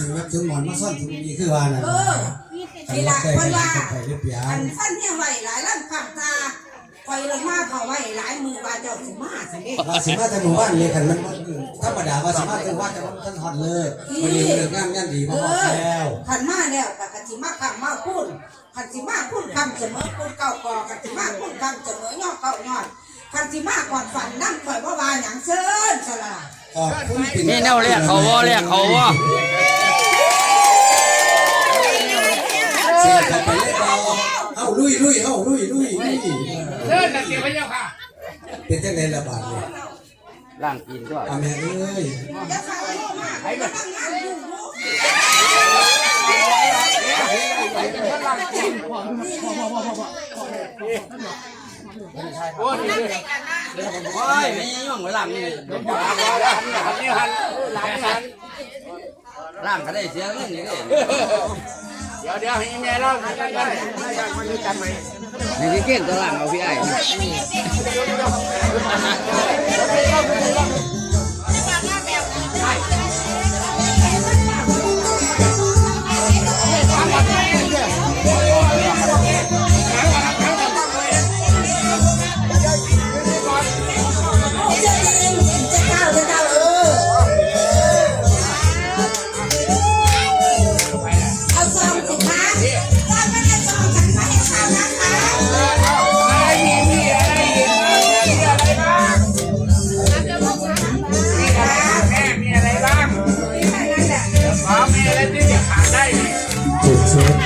สิว่าถึงหมอนมาซ่อนถึงนี่คือว่านั่นเออคันนี่รัละกใจคนกันว่าไปเรียบร้ออัยนฟันเนี่ยไหวหลายล้านขับตาคอยลงมาเขาไหวหลายมือว่าเจ้าสิมาสิเด้ว่าสิมาแต่หมู่บ้านนี่คันมันธรรมดาว่าสิมาแต่ว่าแต่ว่าท่านฮอดเลยวันนี้เลิกงามยันดีมาฮอดแล้วขันมาแล้วกับขันสิมาคำมาพูดขันสิมาพูดคำเสมอพูดเก่ากอขันสิมาพูดคำเสมอย่อเก่ายอดขันสิมาก่อนฝันนั่งคอยว่าว่าอย่างเชิญสละขอบคุณเป็นนี่แนวเรียกเขาว่าเรียกเขาว่า เสียเข้าไปเลยเราเอา ลุยลุยเอาลุยลุยลุยเดินนะเสียพระเจ้าค่ะเป็นจังได๋ละบาดนี่ล่างกินด้วยอาแม่เอ้ยอย่าเข้าไปมากให้มันทำงานอยู่โอ้ยนี่เลยโอ้ยไม่ย่องไว้ล่างนี่หันนี่หันหลังหันล่างก็ได้เสียเงินนี่เลย เดี๋ยวเดี๋ยวให้แม่เล่ากันกันมันรู้จักไหมในที่เก่งตัวล่างเอาพี่ไอ้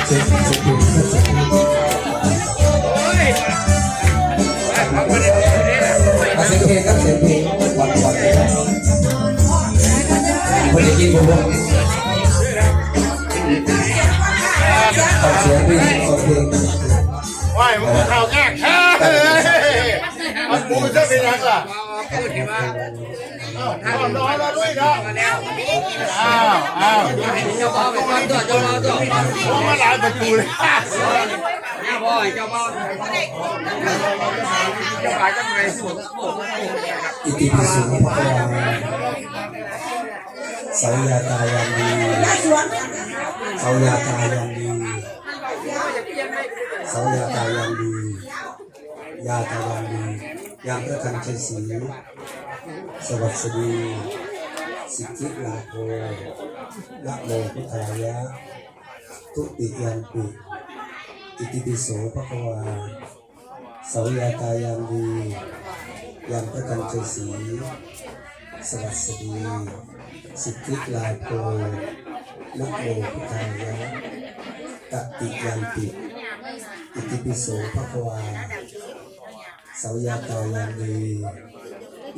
เสียงเพลงครับเสียงเพลงวันวันคนจะกินผมบอกขอเสียงเพลงขอเพลงว่ายมันก็ข่าวแกล้งเฮ้ยมันปูจะเป็นยังล่ะ พูดที่ว่าอ้าวรอรอด้วยเนาะอ้าวอ้าวเจ้าพ่อไปก่อนตัวเจ้าพ่อตัวผมมาหลายประตูเลยเจ้าพ่อเจ้าพ่อจะขายกันไงสุดอิติปิโสภะคะวาสัญญาตายังดีอย่าสวนสัญญาตายังดีสัญญาตายังดียาตายังดี ยามพระคันชัยศรีสวัสดี สิทธิลาโภนะโมพุทธายะ ทุติยันปิอิติปิโสภควาสัญญาตายังดียามพระคันชัยศรีสวัสดี สิทธิลาโภนะโมพุทธายะตติยันติอิติปิโสภควา สัญญาตายังดี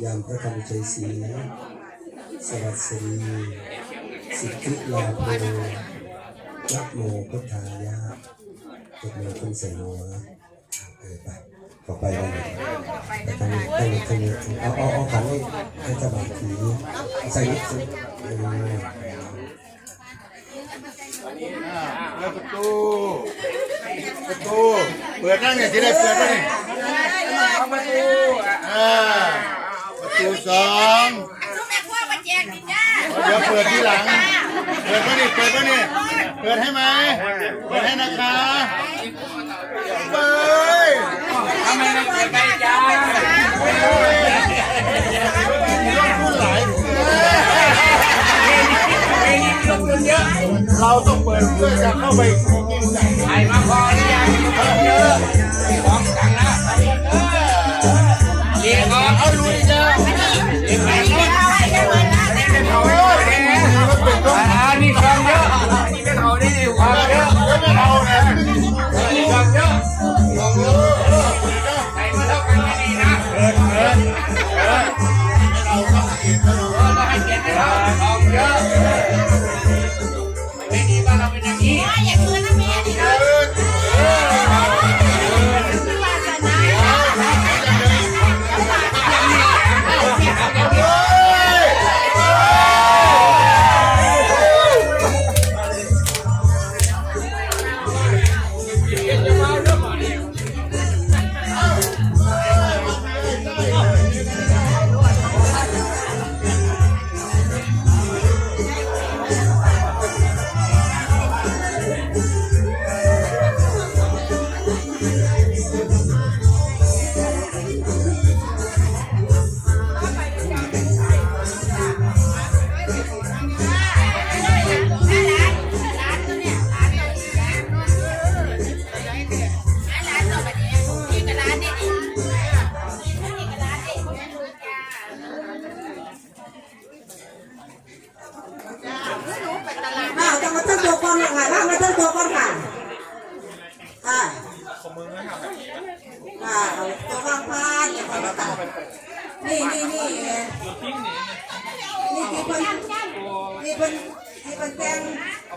ยามพระคันชัยศรีสวัสดีสิทธิลาโภนะโมพุทธายะตบมือคุณใส่หัวเออไปต่อไปได้เลยแต่ทางนี้ทางนี้ทางนี้เอาเอาเอาขันให้ให้เจะบาดทีใส่นิดสิเออแล้วประตูประตูเปิดนั่งเนี่ยที่ได้เปิดไหมเนี่ย เอามาดู อ่า ประตูสองลูกแม่ครัวมาแจกนี่จ้าเดี๋ยวเปิดที่หลัง เปิดไหมนี่เปิดไหมนี่เปิดให้ไหมเปิดให้นะคะเปิดทำไมไม่เปิดไปจ้าต้องพูดหลายยกคนเยอะเราต้องเปิดเพื่อจะเข้าไป รียกอ อ่าเอาตัววางพานอย่างไรก็นี่นี่นี่นี่ที่เพิ่นที่เพิ่นที่เพิ่นแต่ง